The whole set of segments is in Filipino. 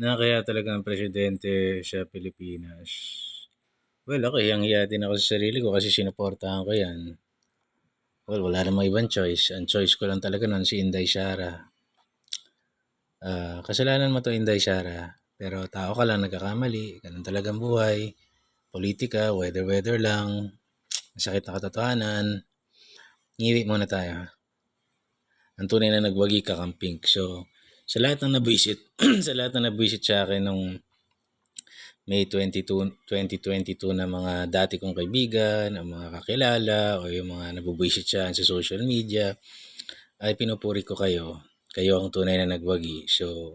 Na kaya talagang presidente sa Pilipinas. Well, ako hiyang-hiya din ako sa sarili ko kasi sinuportahan ko yan. Well, wala namang ibang choice. Ang choice ko lang talaga nun si Inday Sara. Ah, kasalanan mo to Inday Sara. Pero tao ka lang nagkakamali. Ganun talagang buhay. Politika, weather-weather lang. Masakit na katotohanan. Ngiwi muna tayo. Ang tunay na nagwagi ka kang pink. So, sa lahat ng nabisit, sa lahat ng nabisit sa akin nung May 22, 2022 na mga dati kong kaibigan, ang mga kakilala, o yung mga nabubuisit siya sa social media, ay pinupuri ko kayo. Kayo ang tunay na nagwagi. So,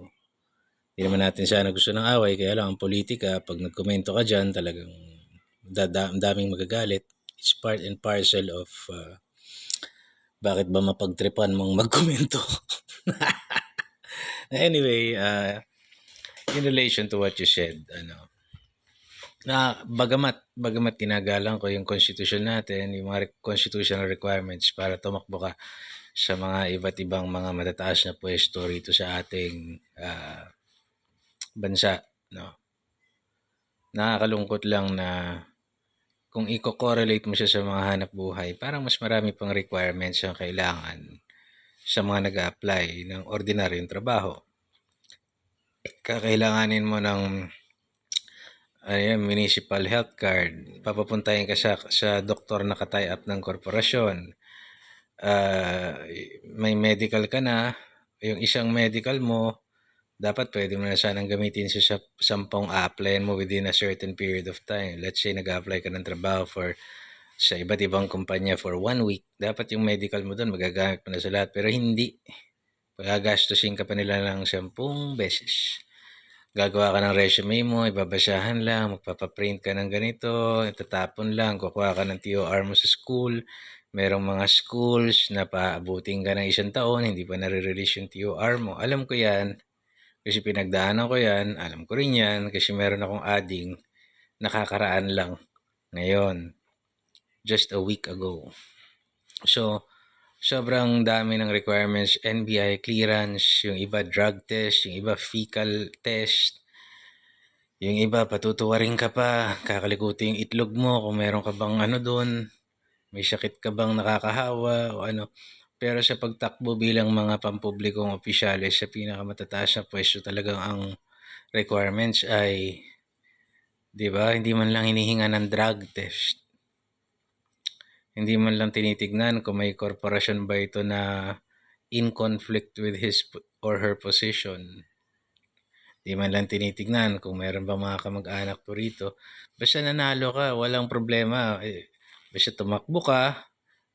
hindi naman natin sana gusto ng away, kaya lang ang politika, pag nagkomento ka dyan, talagang dada, daming magagalit. It's part and parcel of uh, bakit ba mapagtripan mong magkomento. anyway, uh, in relation to what you said, ano, na bagamat bagamat tinagalang ko yung constitution natin, yung mga constitutional requirements para tumakbo ka sa mga iba't ibang mga matataas na pwesto rito sa ating ah, bansa, no. Nakakalungkot lang na kung i-correlate mo siya sa mga hanap buhay, parang mas marami pang requirements ang kailangan sa mga nag apply ng ordinaryong trabaho. Kakailanganin mo ng ayan, municipal health card. Papapuntahin ka sa, sa doktor na katay up ng korporasyon. Ah, may medical ka na. Yung isang medical mo, dapat pwede mo na sanang gamitin sa sa- sampung applyan mo within a certain period of time. Let's say nag-apply ka ng trabaho for sa iba't ibang kumpanya for one week. Dapat yung medical mo doon magagamit mo na sa lahat. Pero hindi. Pagagastusin ka pa nila ng sampung beses gagawa ka ng resume mo, ibabasahan lang, magpapaprint ka ng ganito, itatapon lang, kukuha ka ng TOR mo sa school. Merong mga schools na paabutin ka ng isang taon, hindi pa nare-release yung TOR mo. Alam ko yan, kasi pinagdaanan ko yan, alam ko rin yan, kasi meron akong adding, nakakaraan lang ngayon, just a week ago. So, sobrang dami ng requirements, NBI clearance, yung iba drug test, yung iba fecal test, yung iba patutuwarin ka pa, kakalikuti yung itlog mo kung meron ka bang ano doon, may sakit ka bang nakakahawa o ano. Pero sa pagtakbo bilang mga pampublikong opisyalis sa pinakamatataas na pwesto talagang ang requirements ay 'di ba? Hindi man lang hinihinga ng drug test. Hindi man lang tinitignan kung may korporasyon ba ito na in conflict with his or her position. Hindi man lang tinitignan kung meron ba mga kamag-anak po rito. Basta nanalo ka, walang problema. Eh, basta tumakbo ka,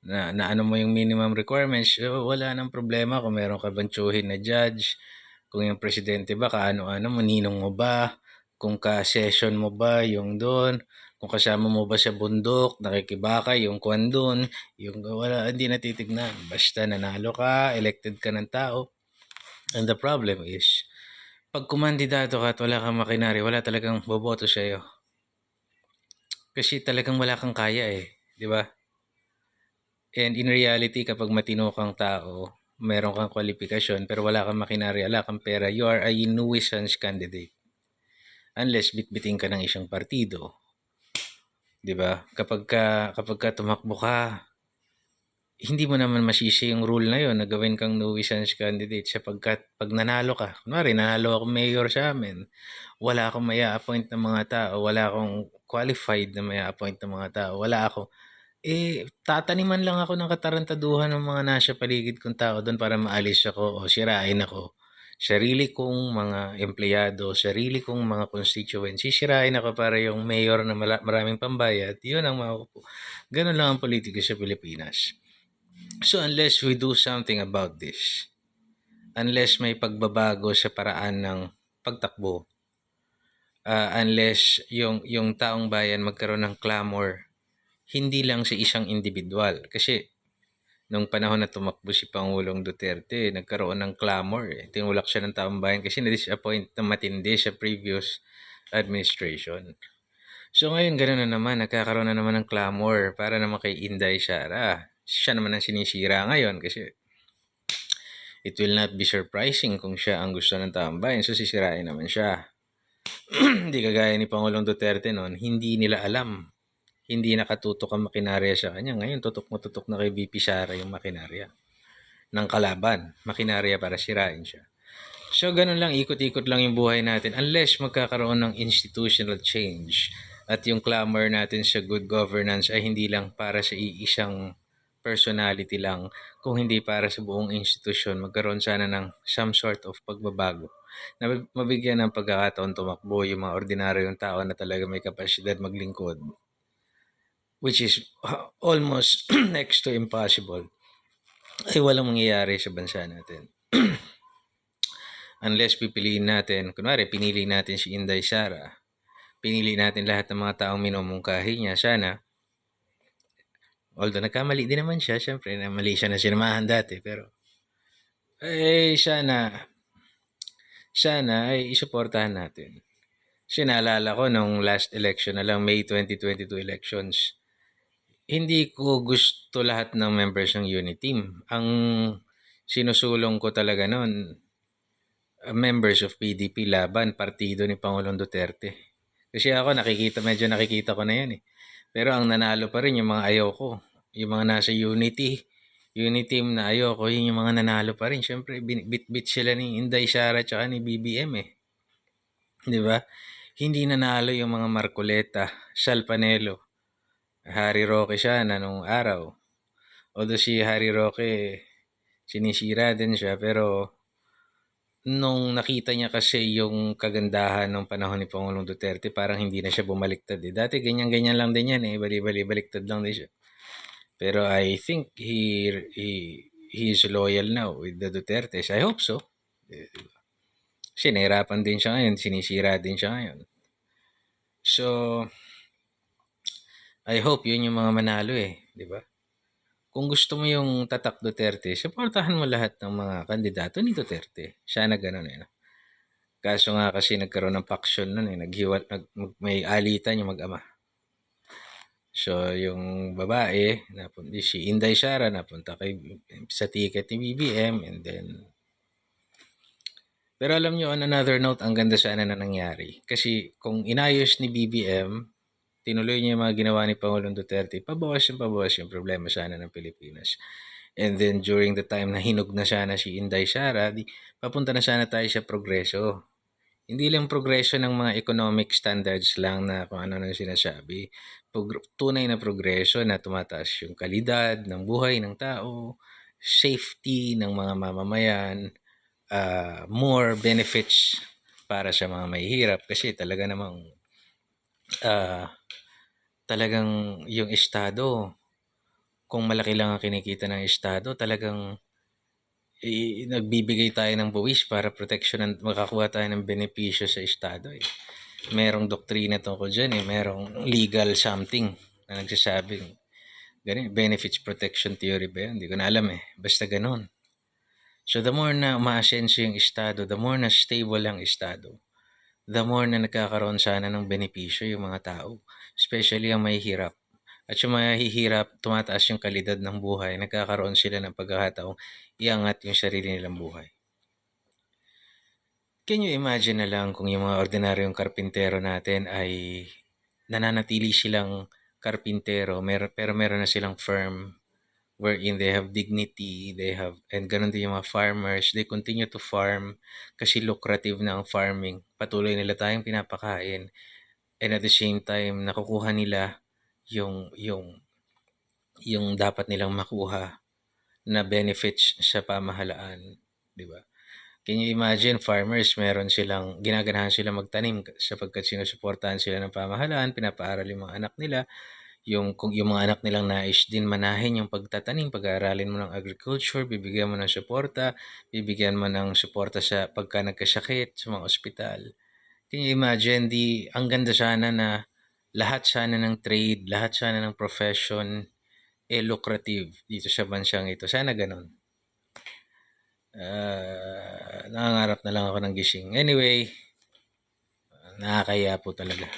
na, na ano mo yung minimum requirements, eh, wala nang problema kung meron ka bang tsuhin na judge, kung yung presidente ba, kaano-ano, maninong mo ba, kung ka-session mo ba yung doon, kung kasama mo ba sa bundok, nakikibaka, yung kwan doon, yung wala, hindi natitignan. Basta nanalo ka, elected ka ng tao. And the problem is, pag kumandidato ka at wala kang makinari, wala talagang boboto sa'yo. Kasi talagang wala kang kaya eh. Di ba? And in reality, kapag matino kang tao, meron kang kwalifikasyon, pero wala kang makinari, wala kang pera, you are a nuisance candidate. Unless bitbiting ka ng isang partido. 'Di ba? Kapag ka, kapag ka tumakbo ka, hindi mo naman masisi yung rule na yon na gawin kang nuisance candidate sapagkat pag nanalo ka, kunwari nanalo ako mayor sa amin, wala akong maya appoint ng mga tao, wala akong qualified na maya appoint ng mga tao, wala ako. Eh, tataniman lang ako ng katarantaduhan ng mga nasa paligid kong tao doon para maalis ako o sirain ako. Sarili kong mga empleyado, sarili kong mga constituents, sisirain ako para yung mayor na maraming pambayad, yun ang makukupo. Ganun lang ang politiko sa Pilipinas. So unless we do something about this, unless may pagbabago sa paraan ng pagtakbo, ah, unless yung, yung taong bayan magkaroon ng clamor, hindi lang sa isang individual. Kasi nung panahon na tumakbo si Pangulong Duterte, nagkaroon ng clamor. Eh. Tinulak siya ng taong bayan kasi na-disappoint na matindi sa previous administration. So ngayon, gano'n na naman, nagkakaroon na naman ng clamor para naman kay Inday Sara. Siya naman ang sinisira ngayon kasi it will not be surprising kung siya ang gusto ng taong bayan. So, sisirain naman siya. hindi kagaya ni Pangulong Duterte noon, hindi nila alam. Hindi nakatutok ang makinarya sa kanya. Ngayon, tutok mo tutok na kay VP Sara yung makinarya ng kalaban. Makinarya para sirain siya. So, ganun lang, ikot-ikot lang yung buhay natin unless magkakaroon ng institutional change at yung clamor natin sa good governance ay hindi lang para sa iisang personality lang, kung hindi para sa buong institusyon, magkaroon sana ng some sort of pagbabago na mabigyan ng pagkakataon tumakbo yung mga ordinaryong tao na talaga may kapasidad maglingkod which is almost next to impossible ay walang mangyayari sa bansa natin. Unless pipiliin natin, kunwari pinili natin si Inday Sara, pinili natin lahat ng mga taong minumungkahi niya, sana, although nagkamali din naman siya, syempre, na mali siya na sinamahan dati, pero, eh, sana, sana ay isuportahan natin. Kasi naalala ko nung last election na lang, May 2022 elections, hindi ko gusto lahat ng members ng unit team. Ang sinusulong ko talaga noon, uh, members of PDP laban, partido ni Pangulong Duterte. Kasi ako nakikita, medyo nakikita ko na yan eh. Pero ang nanalo pa rin yung mga ayaw ko. Yung mga nasa Unity, Unity team na ayaw ko, yun yung mga nanalo pa rin. Siyempre, bit-bit sila ni Inday Sara at ni BBM eh. Di ba? Hindi nanalo yung mga Marcoleta, Sal Panelo, Harry Roque siya na nung araw. Although si Harry Roque, sinisira din siya, pero nung nakita niya kasi yung kagandahan ng panahon ni Pangulong Duterte, parang hindi na siya bumaliktad. Eh. Dati ganyan-ganyan lang din yan eh, bali-bali, baliktad lang din siya. Pero I think he, he, he is loyal now with the Duterte. I hope so. Eh, kasi nahirapan din siya ngayon, sinisira din siya ngayon. So, I hope yun yung mga manalo eh, di ba? Kung gusto mo yung tatak Duterte, supportahan mo lahat ng mga kandidato ni Duterte. Siya na ganun eh. No? Kaso nga kasi nagkaroon ng faction nun eh. Naghiwal, nag, may alitan yung mag-ama. So, yung babae, napunta, si Inday Sara, napunta kay, sa ticket ni BBM, and then, pero alam nyo, on another note, ang ganda sana na nangyari. Kasi kung inayos ni BBM, tinuloy niya yung mga ginawa ni Pangulong Duterte, pabawas yung pabawas yung problema sana ng Pilipinas. And then during the time na hinog na sana si Inday Sara, di, papunta na sana tayo sa progreso. Hindi lang progreso ng mga economic standards lang na kung ano nang sinasabi. Pog- tunay na progreso na tumataas yung kalidad ng buhay ng tao, safety ng mga mamamayan, uh, more benefits para sa mga mahihirap kasi talaga namang uh, talagang yung estado, kung malaki lang ang kinikita ng estado, talagang i- nagbibigay tayo ng buwis para protection ng makakuha tayo ng benepisyo sa estado. Eh. Merong doktrina tungkol dyan eh. Merong legal something na nagsasabing ganun, benefits protection theory ba yan? Hindi ko na alam eh. Basta ganun. So the more na umaasenso yung estado, the more na stable ang estado, the more na nagkakaroon sana ng benepisyo yung mga tao especially ang mahihirap. At yung mahihirap, tumataas yung kalidad ng buhay, nagkakaroon sila ng pagkakataong iangat yung sarili nilang buhay. Can you imagine na lang kung yung mga ordinaryong karpintero natin ay nananatili silang karpintero, mer pero meron na silang firm wherein they have dignity, they have, and ganun din yung mga farmers, they continue to farm kasi lucrative na ang farming. Patuloy nila tayong pinapakain and at the same time nakukuha nila yung yung yung dapat nilang makuha na benefits sa pamahalaan, di ba? Can you imagine farmers, meron silang ginaganahan sila magtanim sapagkat sinusuportahan sila ng pamahalaan, pinapaaral yung mga anak nila, yung kung yung mga anak nilang nais din manahin yung pagtatanim, pag-aaralin mo ng agriculture, bibigyan mo ng suporta, bibigyan mo ng suporta sa pagka nagkasakit sa mga ospital. Can you imagine, di, ang ganda sana na lahat sana ng trade, lahat sana ng profession, eh lucrative dito sa bansang ito. Sana ganun. Uh, nangangarap na lang ako ng gising. Anyway, nakakaya po talaga.